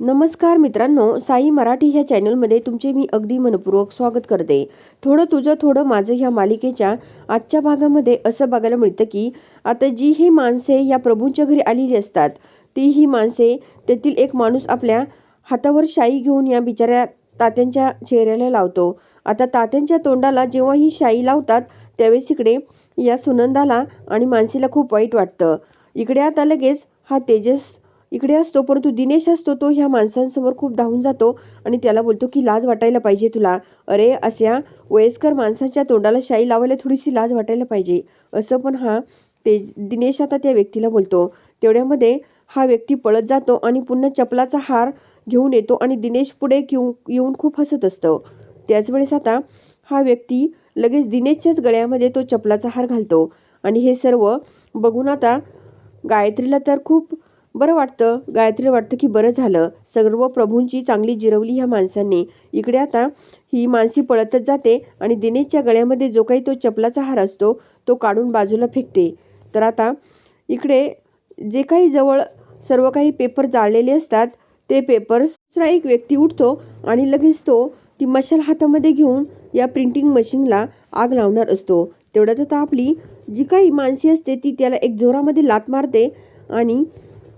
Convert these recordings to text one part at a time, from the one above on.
नमस्कार मित्रांनो साई मराठी ह्या चॅनलमध्ये तुमचे मी अगदी मनपूर्वक स्वागत करते. थोडं तुझं थोडं माझं ह्या मालिकेच्या आजच्या भागामध्ये असं बघायला मिळतं की आता जी ही माणसे या प्रभूंच्या घरी आलेली असतात ती ही माणसे तेथील एक माणूस आपल्या हातावर शाई घेऊन या बिचाऱ्या तात्यांच्या चेहऱ्याला लावतो. आता तात्यांच्या तोंडाला जेव्हा ही शाई लावतात त्यावेळेस इकडे या सुनंदाला आणि मानसीला खूप वाईट वाटतं. इकडे आता लगेच हा तेजस इकडे असतो परंतु दिनेश असतो तो ह्या माणसांसमोर खूप धावून जातो आणि त्याला बोलतो की लाज वाटायला पाहिजे तुला. अरे अशा वयस्कर माणसाच्या तोंडाला शाई लावायला थोडीशी लाज वाटायला पाहिजे. असं पण हा ते दिनेश आता त्या व्यक्तीला बोलतो. तेवढ्यामध्ये हा व्यक्ती पळत जातो आणि पुन्हा चपलाचा हार घेऊन येतो आणि दिनेश पुढे घेऊन येऊन खूप हसत असतं. त्याच वेळेस आता हा व्यक्ती लगेच दिनेशच्याच गळ्यामध्ये तो चपलाचा हार घालतो. आणि हे सर्व बघून आता गायत्रीला तर खूप बरं वाटतं. गायत्री वाटतं की बरं झालं. सर्व प्रभूंची चांगली जिरवली ह्या माणसांनी. इकडे आता ही माणसी पळतच जाते आणि दिनेशच्या गळ्यामध्ये जो काही तो चपलाचा हार असतो तो काढून बाजूला फेकते. तर आता इकडे जे काही जवळ सर्व काही पेपर जाळलेले असतात ते पेपर्स दुसरा एक व्यक्ती उठतो आणि लगेच तो ती मशाल हातामध्ये घेऊन या प्रिंटिंग मशीनला आग लावणार असतो. तेवढ्यात आता आपली जी काही माणसी असते ती त्याला एक जोरामध्ये लात मारते आणि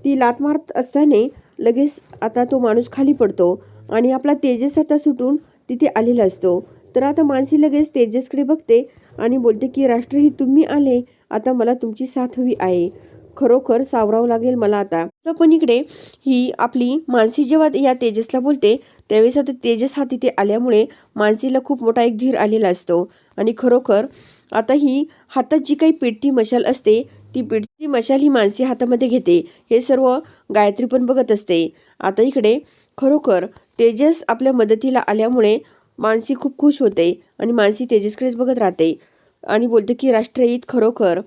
ती लात मारत असताना लगेच आता तो माणूस खाली पडतो आणि आपला तेजस आता सुटून तिथे आलेला असतो. तर आता मानसी लगेच तेजसकडे बघते आणि बोलते की राष्ट्रही तुम्ही आले. आता मला तुमची साथ हवी आहे. खरोखर सावरावं लागेल मला आता. तर पण इकडे ही आपली मानसी जेव्हा या तेजसला बोलते त्यावेळेस आता तेजस हा तिथे आल्यामुळे मानसीला खूप मोठा एक धीर आलेला असतो. आणि खरोखर आता ही हातात जी काही पिठती मशाल असते ती पिठती मशाल ही माणसी हातामध्ये घेते. हे सर्व गायत्री पण बघत असते. आता इकडे खरोखर तेजस आपल्या मदतीला आल्यामुळे मानसी खूप खुश होते आणि मानसी तेजसकडेच बघत राहते. आणि बोलते की राष्ट्रहित खरोखर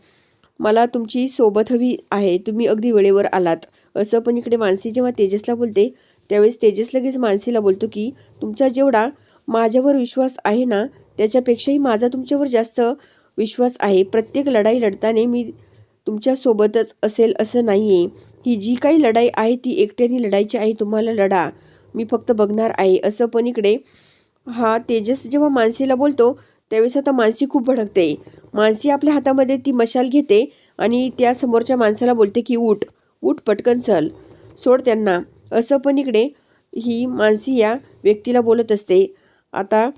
मला तुमची सोबत हवी आहे. तुम्ही अगदी वेळेवर आलात. असं पण इकडे मानसी जेव्हा तेजसला बोलते त्यावेळेस तेजस लगेच मानसीला बोलतो की तुमचा जेवढा माझ्यावर विश्वास आहे ना त्याच्यापेक्षाही माझा तुमच्यावर जास्त विश्वास आहे. प्रत्येक लढाई लढताना मी तुमच्यासोबतच असेल असं नाही आहे ही जी काही लढाई आहे ती एकट्याने लढायची आहे तुम्हाला लढा. मी फक्त बघणार आहे. असं पण इकडे हा तेजस जेव्हा मानसीला बोलतो त्यावेळेस आता मानसी खूप भडकते. मानसी आपल्या हातामध्ये ती मशाल घेते आणि त्या समोरच्या माणसाला बोलते की उठ उठ पटकन चल. सोड त्यांना. असं पण इकडे ही मानसी या व्यक्तीला बोलत असते. आता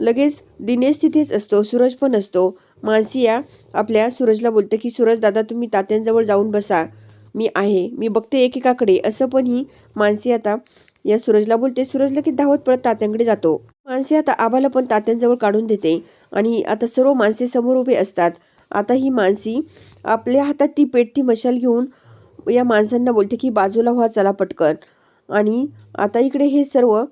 लगेच दिनेश तिथेच असतो सूरज पण असतो. मानसिया आपल्या सूरजला बोलते की सूरज दादा तुम्ही तात्यांजवळ जाऊन बसा. मी आहे. मी बघते एकेकाकडे. असं पण ही मानसी आता या सूरजला बोलते. सूरज लगेच धावत पळत तात्यांकडे जातो. मानसी आता आबाला पण तात्यांजवळ काढून देते आणि आता सर्व माणसे समोर उभे असतात. आता ही मानसी आपल्या हातात ती पेटती मशाल घेऊन या माणसांना बोलते की बाजूला व्हा चला पटकन. आणि आता इकडे हे सर्व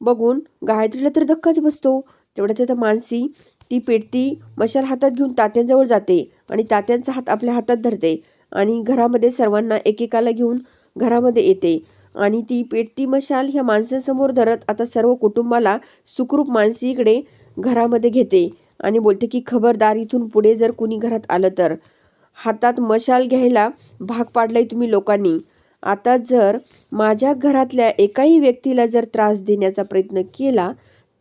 बघून गायत्रीला तर धक्काच बसतो. तेवढ्यात आता मानसी ती पेटती मशाल हातात घेऊन तात्यांजवळ जाते आणि तात्यांचा हात आपल्या हातात धरते आणि घरामध्ये सर्वांना एकेकाला घेऊन घरामध्ये येते. आणि ती पेटती मशाल ह्या माणसांसमोर धरत आता सर्व कुटुंबाला सुखरूप मानसीकडे घरामध्ये घेते आणि बोलते की खबरदार इथून पुढे जर कुणी घरात आलं तर. हातात मशाल घ्यायला भाग पाडलाय तुम्ही लोकांनी. आता जर माझ्या घरातल्या एकाही व्यक्तीला जर त्रास देण्याचा प्रयत्न केला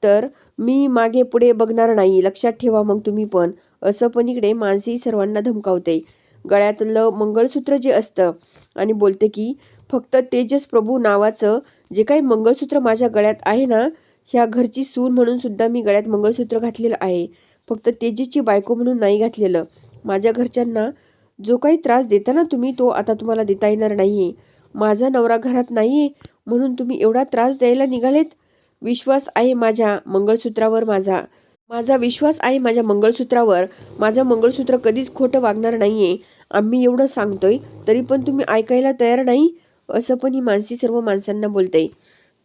तर मी मागे पुढे बघणार नाही. लक्षात ठेवा मग तुम्ही पण. असं पण इकडे मानसी सर्वांना धमकावते गळ्यातलं मंगळसूत्र जे असतं आणि बोलते की फक्त तेजस प्रभू नावाचं जे काही मंगळसूत्र माझ्या गळ्यात आहे ना ह्या घरची सून म्हणून सुद्धा मी गळ्यात मंगळसूत्र घातलेलं आहे. फक्त तेजसची बायको म्हणून नाही घातलेलं. माझ्या घरच्यांना जो काही त्रास देता ना तुम्ही तो आता तुम्हाला देता येणार नाही. आहे माझा नवरा घरात नाही आहे म्हणून तुम्ही एवढा त्रास द्यायला निघालेत? विश्वास आहे माझ्या मंगळसूत्रावर माझा. माझा विश्वास आहे माझ्या मंगळसूत्रावर. माझं मंगळसूत्र कधीच खोटं वागणार नाही आहे आम्ही एवढं सांगतोय तरी पण तुम्ही ऐकायला तयार नाही? असं पण ही मानसी सर्व माणसांना बोलते.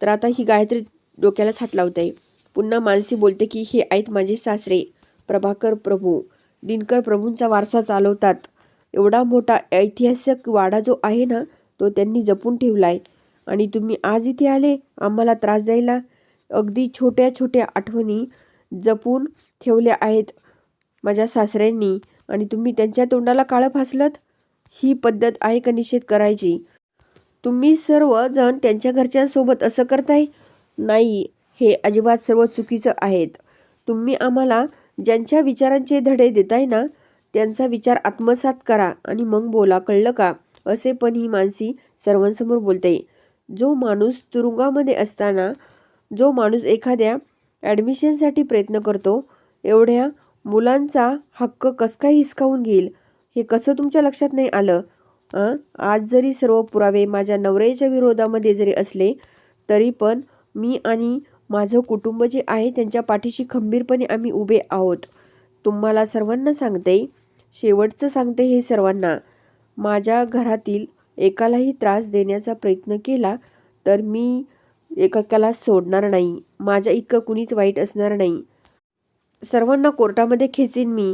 तर आता ही गायत्री डोक्यालाच हात लावते. पुन्हा मानसी बोलते की हे आहेत माझे सासरे. प्रभाकर प्रभू. दिनकर प्रभूंचा वारसा चालवतात. एवढा मोठा ऐतिहासिक वाडा जो आहे ना तो त्यांनी जपून ठेवला आहे आणि तुम्ही आज इथे आले आम्हाला त्रास द्यायला. अगदी छोट्या छोट्या आठवणी जपून ठेवल्या आहेत माझ्या सासऱ्यांनी. आणि तुम्ही त्यांच्या तोंडाला काळं फासलत? ही पद्धत आहे का निषेध करायची? तुम्ही सर्वजण त्यांच्या घरच्यांसोबत असं करताय? नाही हे अजिबात सर्व चुकीचं आहेत. तुम्ही आम्हाला ज्यांच्या विचारांचे धडे देताय ना त्यांचा विचार आत्मसात करा आणि मग बोला कळलं का? असे पण ही मानसी सर्वांसमोर बोलते. जो माणूस तुरुंगामध्ये असताना जो माणूस एखाद्या ॲडमिशनसाठी प्रयत्न करतो एवढ्या मुलांचा हक्क कस काय हिसकावून घेईल? हे कसं तुमच्या लक्षात नाही आलं? आज जरी सर्व पुरावे माझ्या नवऱ्याच्या विरोधामध्ये जरी असले तरी पण मी आणि माझं कुटुंब जे आहे त्यांच्या पाठीशी खंबीरपणे आम्ही उभे आहोत. तुम्हाला सर्वांना सांगते शेवटचं सांगते हे सर्वांना. माझ्या घरातील एकालाही त्रास देण्याचा प्रयत्न केला तर मी एकाला सोडणार नाही. माझ्या इतकं कुणीच वाईट असणार नाही. सर्वांना कोर्टामध्ये खेचीन मी.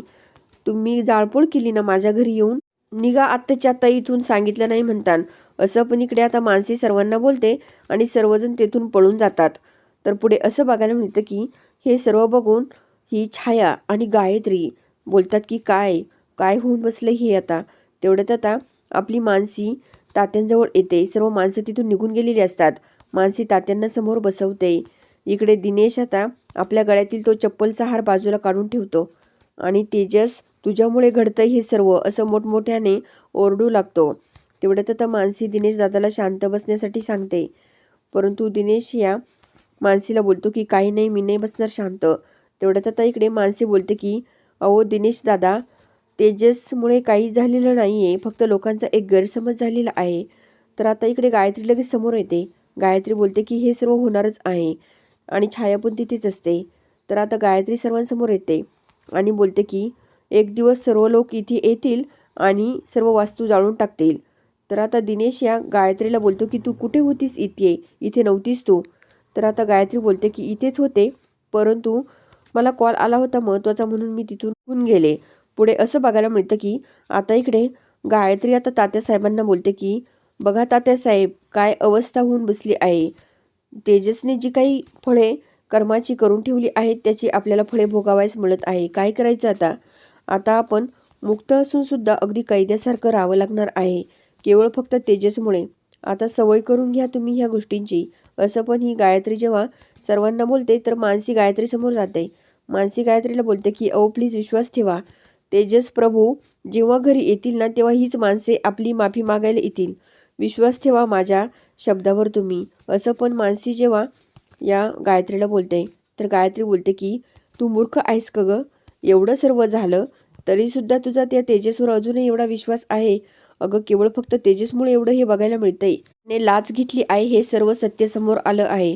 तुम्ही जाळपोळ केली ना माझ्या घरी येऊन? निघा आत्ताच्या आत्ता इथून सांगितलं नाही म्हणतान. असं पण इकडे आता माणसे सर्वांना बोलते आणि सर्वजण तेथून पळून जातात. तर पुढे असं बघायला मिळतं की हे सर्व बघून ही छाया आणि गायत्री बोलतात की काय? काय होऊन बसलं हे आता? तेवढ्यात आता आपली मानसी तात्यांजवळ येते. सर्व माणसं तिथून निघून गेलेली असतात. मानसी तात्यांना समोर बसवते. इकडे दिनेश आता आपल्या गळ्यातील तो चप्पलचा हार बाजूला काढून ठेवतो. आणि तेजस तुझ्यामुळे घडतं हे सर्व असं मोठमोठ्याने ओरडू लागतो. तेवढ्यात आता मानसी दिनेश दादाला शांत बसण्यासाठी सांगते. परंतु दिनेश या मानसीला बोलतो की काही नाही मी नाही बसणार शांत. तेवढ्यात आता इकडे मानसी बोलते की अहो दिनेश दादा तेजसमुळे काही झालेलं नाही आहे फक्त लोकांचा एक गैरसमज झालेला आहे. तर आता इकडे गायत्री लगेच समोर येते. गायत्री बोलते की हे सर्व होणारच आहे आणि छाया पण तिथेच असते. तर आता गायत्री सर्वांसमोर येते आणि बोलते की एक दिवस सर्व लोक इथे येतील आणि सर्व वास्तू जाळून टाकतील. तर आता दिनेश या गायत्रीला बोलतो की तू कुठे होतीस इथे? इथे नव्हतीस तू. तर आता गायत्री बोलते की इथेच होते परंतु मला कॉल आला होता महत्त्वाचा म्हणून मी तिथून गेले. पुढे असं बघायला मिळतं की आता इकडे गायत्री आता तात्यासाहेबांना बोलते की बघा तात्यासाहेब काय अवस्था होऊन बसली आहे. तेजसने जी काही फळे कर्माची करून ठेवली आहेत त्याची आपल्याला फळे भोगावायस मिळत आहे. काय करायचं आता? आता आपण मुक्त असूनसुद्धा अगदी कैद्यासारखं राहावं लागणार आहे. केवळ फक्त तेजसमुळे. आता सवय करून घ्या तुम्ही ह्या गोष्टींची. असं पण ही गायत्री जेव्हा सर्वांना बोलते तर मानसी गायत्री समोर जाते. मानसी गायत्रीला बोलते की अहो प्लीज विश्वास ठेवा. तेजस प्रभू जेव्हा घरी येतील ना तेव्हा हीच माणसे आपली माफी मागायला येतील. विश्वास ठेवा माझ्या शब्दावर तुम्ही. असं पण मानसी जेव्हा या गायत्रीला बोलते तर गायत्री बोलते की तू मूर्ख आहेस का गं. एवढं सर्व झालं तरीसुद्धा तुझा त्या तेजसवर अजूनही एवढा विश्वास आहे. अगं केवळ फक्त तेजसमुळे एवढं हे बघायला मिळतंय. ने लाच घेतली आहे हे सर्व सत्य समोर आलं आहे.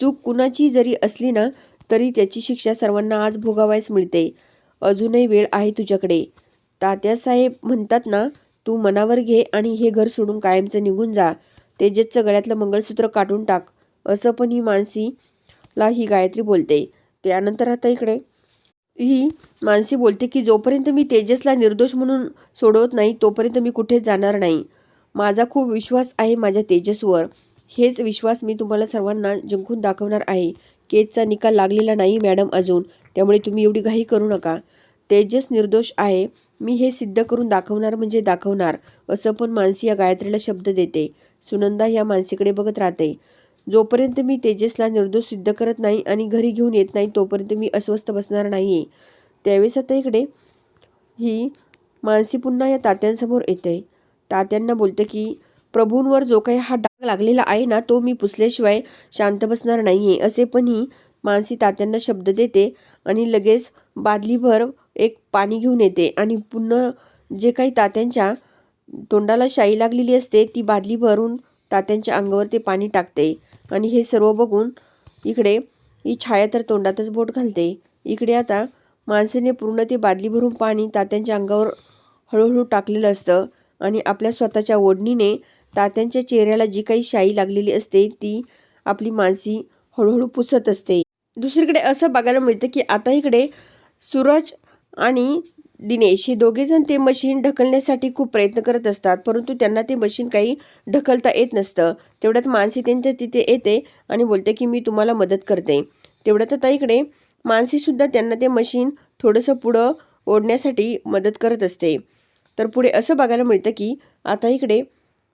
चूक कुणाची जरी असली ना तरी त्याची शिक्षा सर्वांना आज भोगावायस मिळते. अजूनही वेळ आहे तुझ्याकडे. तात्यासाहेब म्हणतात ना तू मनावर घे आणि हे घर सोडून कायमचं निघून जा. तेजसचं गळ्यातलं मंगळसूत्र काढून टाक. असं पण ही मानसीला ही गायत्री बोलते. त्यानंतर आता इकडे. ही मानसी बोलते की जोपर्यंत मी तेजसला निर्दोष म्हणून सोडवत नाही तोपर्यंत मी कुठेच जाणार नाही. माझा खूप विश्वास आहे माझ्या तेजसवर. हेच विश्वास मी तुम्हाला सर्वांना जिंकून दाखवणार आहे. केसचा निकाल लागलेला नाही मॅडम अजून. त्यामुळे तुम्ही एवढी घाई करू नका. तेजस निर्दोष आहे. मी हे सिद्ध करून दाखवणार म्हणजे दाखवणार असं पण मानसी या गायत्रीला शब्द देते. सुनंदा या मानसीकडे बघत राहते. जोपर्यंत मी तेजसला निर्दोष सिद्ध करत नाही आणि घरी घेऊन येत नाही तोपर्यंत मी अस्वस्थ बसणार नाही आहे त्यावेळेस आता इकडे ही मानसी पुन्हा या तात्यांसमोर येते. तात्यांना बोलते की प्रभूंवर जो काही हा लागलेला आहे ना तो मी पुसल्याशिवाय शांत बसणार नाही आहे असे पण ही मानसी तात्यांना शब्द देते आणि लगेच बादलीभर एक पाणी घेऊन येते आणि पुन्हा जे काही तात्यांच्या तोंडाला शाई लागलेली असते ती बादली भरून तात्यांच्या अंगावर ते पाणी टाकते आणि हे सर्व बघून इकडे ही छाया तर तोंडातच बोट घालते. इकडे आता माणसेने पूर्ण ते बादली भरून पाणी तात्यांच्या अंगावर हळूहळू टाकलेलं असतं आणि आपल्या स्वतःच्या ओढणीने तात्यांच्या चेहऱ्याला जी काही शाई लागलेली असते ती आपली मानसी हळूहळू पुसत असते. दुसरीकडे असं बघायला मिळतं की आता इकडे सूरज आणि दिनेश हे दोघेजण ते मशीन ढकलण्यासाठी खूप प्रयत्न करत असतात परंतु त्यांना ते मशीन काही ढकलता येत नसतं. तेवढ्यात मानसी त्यांच्या तिथे येते आणि बोलते की मी तुम्हाला मदत करते. तेवढ्यात आता इकडे मानसीसुद्धा त्यांना ते मशीन थोडंसं पुढं ओढण्यासाठी मदत करत असते. तर पुढे असं बघायला मिळतं की आता इकडे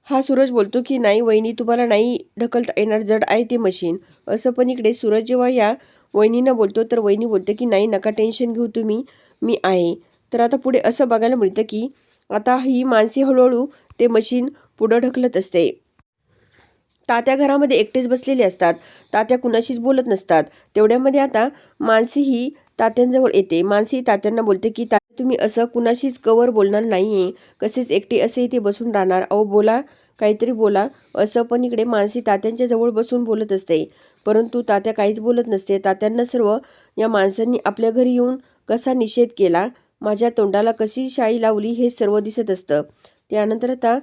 हा सूरज बोलतो की नाही वहिनी तुम्हाला नाही ढकलता येणार जड आहे ते मशीन. असं पण इकडे सूरज जेव्हा या वहिनीनं बोलतो तर वहिनी बोलते की नाही नका टेन्शन घेऊ तुम्ही मी आहे. तर आता पुढे असं बघायला मिळतं की आता ही माणसे हळूहळू ते मशीन पुढं ढकलत असते. तात्या घरामध्ये एकटेच बसलेले असतात. तात्या कुणाशीच बोलत नसतात. तेवढ्यामध्ये आता मानसी ही तात्यांजवळ येते. मानसी तात्यांना बोलते की ता तुम्ही असं कुणाशीच कवर बोलणार नाही आहे कसेच एकटे असे इथे बसून राहणार? अहो बोला. काहीतरी बोला. असं पण इकडे मानसी तात्यांच्या जवळ बसून बोलत असते. परंतु तात्या काहीच बोलत नसते. तात्यांना सर्व या माणसांनी आपल्या घरी येऊन कसा निषेध केला? माझ्या तोंडाला कशी शाई लावली हे सर्व दिसत असतं. त्यानंतर आता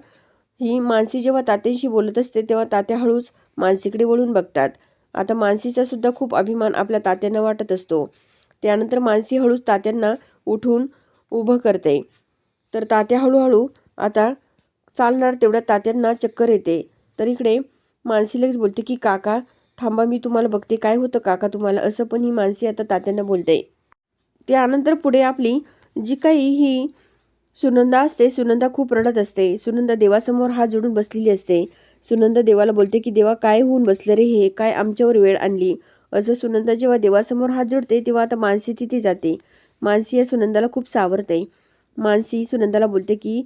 ही मानसी जेव्हा तात्यांशी बोलत असते तेव्हा तात्या हळूच मानसीकडे वळून बघतात. आता मानसीचा सुद्धा खूप अभिमान आपल्या तात्यांना वाटत असतो. त्यानंतर मानसी हळूच तात्यांना उठून उभं करते. तर तात्या हळूहळू आता चालणार तेवढ्या तात्यांना चक्कर येते. तर इकडे मानसी लगेच बोलते की काका थांबा मी तुम्हाला बघते. काय होतं काका तुम्हाला? असं पण ही मानसी आता तात्यांना बोलते. त्यानंतर पुढे आपली जी काही ही सुनंदा असते सुनंदा खूप रडत असते. सुनंदा देवासमोर हात जोडून बसलेली असते. सुनंदा देवाला बोलते की देवा काय होऊन बसलं रे हे? काय आमच्यावर वेळ आणली? असं सुनंदा जेव्हा देवासमोर हात जोडते तेव्हा आता मानसी तिथे जाते. मानसी या सुनंदाला खूप सावरते. मानसी सुनंदाला बोलते की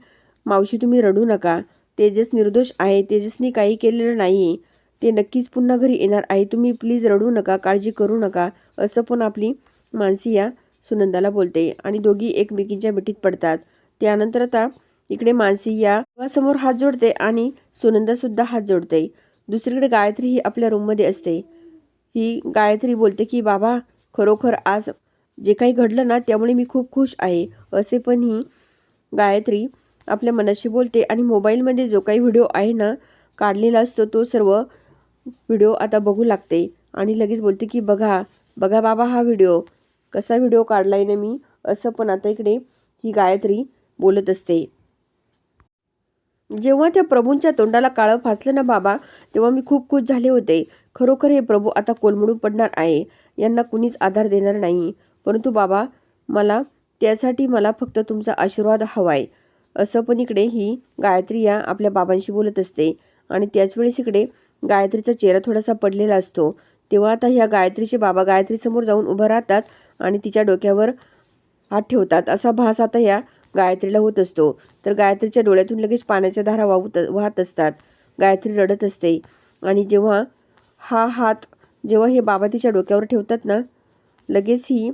मावशी तुम्ही रडू नका. तेजस निर्दोष आहे. तेजसनी काही केलेलं नाही ते नक्कीच पुन्हा घरी येणार आहे. तुम्ही प्लीज रडू नका. काळजी करू नका. असं पण आपली मानसी या सुनंदाला बोलते आणि दोघी एकमेकींच्या मिठीत पडतात. त्यानंतर आता इकडे मानसी या समोर हात जोडते आणि सुनंदासुद्धा हात जोडते. दुसरीकडे गायत्री ही आपल्या रूममध्ये असते. ही गायत्री बोलते की बाबा खरोखर आज जे काही घडलं ना त्यामुळे मी खूप खुश आहे. असे पण ही गायत्री आपल्या मनाशी बोलते आणि मोबाईलमध्ये जो काही व्हिडिओ आहे ना काढलेला असतो तो सर्व व्हिडिओ आता बघू लागते. आणि लगेच बोलते की बघा बघा बाबा हा व्हिडिओ. कसा व्हिडिओ काढलाय ना मी? असं पण आता इकडे ही गायत्री बोलत असते. जेव्हा त्या प्रभूंच्या तोंडाला काळं फासलं ना बाबा तेव्हा मी खूप खुश झाले होते. खरोखर हे प्रभू आता कोलमडून पडणार आहे. यांना कुणीच आधार देणार नाही. परंतु बाबा मला त्यासाठी मला फक्त तुमचा आशीर्वाद हवाय. असं पण इकडे ही गायत्री या आपल्या बाबांशी बोलत असते. आणि त्याच वेळेस इकडे गायत्रीचा चेहरा थोडासा पडलेला असतो. तेव्हा आता ह्या गायत्रीचे बाबा गायत्रीसमोर जाऊन उभं राहतात आणि तिच्या डोक्यावर हात ठेवतात. असा भास आता या गायत्रीला होत असतो. तर गायत्रीच्या डोळ्यातून लगेच पाण्याच्या धारा वाहत वाहत असतात. गायत्री रडत असते. आणि जेव्हा हा हात जेव्हा हे बाबा तिच्या डोक्यावर ठेवतात ना लगेच ही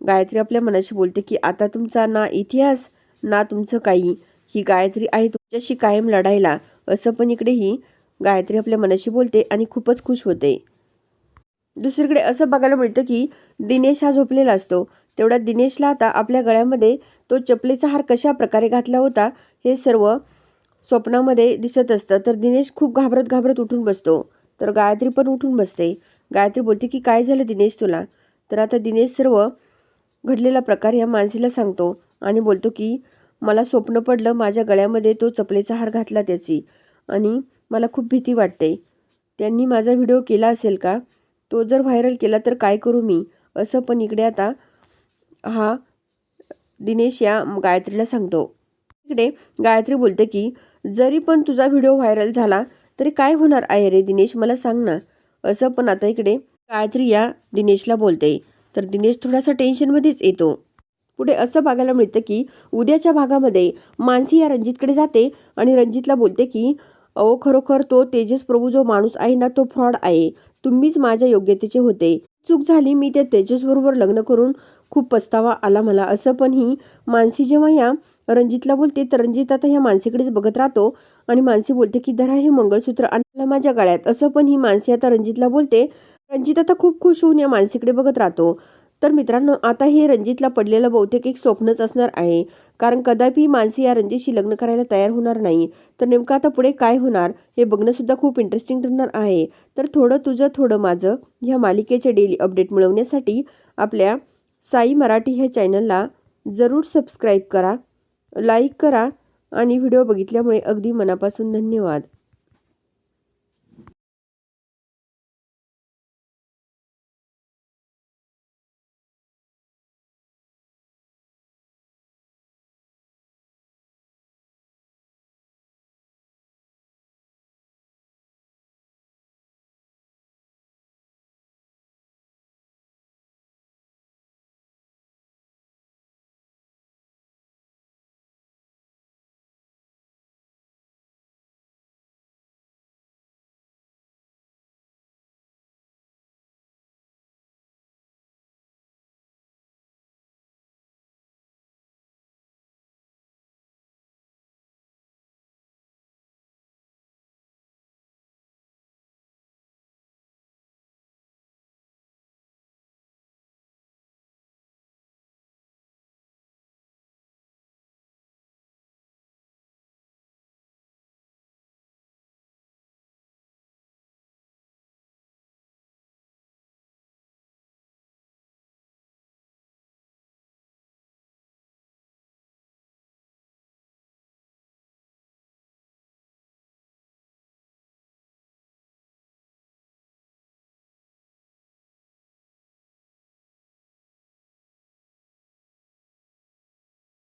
गायत्री आपल्या मनाशी बोलते की आता तुमचा ना इतिहास ना तुमचं काही. ही गायत्री आहे तुमच्याशी कायम लढायला. असं पण इकडे ही गायत्री आपल्या मनाशी बोलते आणि खूपच खुश होते. दुसरीकडे असं बघायला मिळतं की दिनेश हा झोपलेला असतो. तेवढ्या दिनेशला आता आपल्या गळ्यामध्ये तो चपलेचा हार कशा प्रकारे घातला होता हे सर्व स्वप्नामध्ये दिसत असतं. तर दिनेश खूप घाबरत घाबरत उठून बसतो. तर गायत्री पण उठून बसते. गायत्री बोलते की काय झालं दिनेश तुला? तर आता दिनेश सर्व घडलेला प्रकार या माणसीला सांगतो आणि बोलतो की मला स्वप्न पडलं माझ्या गळ्यामध्ये तो चपलेचा हार घातला त्याची आणि मला खूप भीती वाटते. त्यांनी माझा व्हिडिओ केला असेल का? तो जर व्हायरल केला तर काय करू मी? असं पण इकडे आता हा दिनेश या गायत्रीला सांगतो. इकडे गायत्री बोलते की जरी पण तुझा व्हिडिओ व्हायरल झाला तरी काय होणार आहे रे दिनेश? मला सांग ना. असं पण आता इकडे गायत्री या दिनेशला बोलते. तर दिनेश थोडासा टेन्शनमध्येच येतो. पुढे असं बघायला मिळतं की उद्याच्या भागामध्ये मानसी या रणजितकडे जाते आणि रणजितला बोलते की अहो खरोखर तो तेजस प्रभू जो माणूस आहे ना तो फ्रॉड आहे. तुम्हीच माझ्या योग्यतेचे होते. चूक झाली मी त्या तेजसबरोबर लग्न करून खूप पस्तावा आला मला. असं पण ही मानसी जेव्हा या रणजितला बोलते तर रणजित आता ह्या मानसीकडेच बघत राहतो आणि मानसी बोलते की धरा हे मंगळसूत्र आणलं माझ्या गळ्यात. असं पण ही मानसी आता रणजितला बोलते रणजित आता खूप खुश होऊन या माणसीकडे बघत राहतो. तर मित्रांनो आता हे रणजितला पडलेलं बहुतेक एक स्वप्नच असणार आहे. कारण कदापि मानसी या रणजितशी लग्न करायला तयार होणार नाही. तर नेमकं आता पुढे काय होणार हे बघणंसुद्धा खूप इंटरेस्टिंग ठरणार आहे. तर थोडं तुझं थोडं माझं ह्या मालिकेचे डेली अपडेट मिळवण्यासाठी आपल्या साई मराठी ह्या चॅनलला जरूर सबस्क्राईब करा लाईक करा आणि व्हिडिओ बघितल्यामुळे अगदी मनापासून धन्यवाद.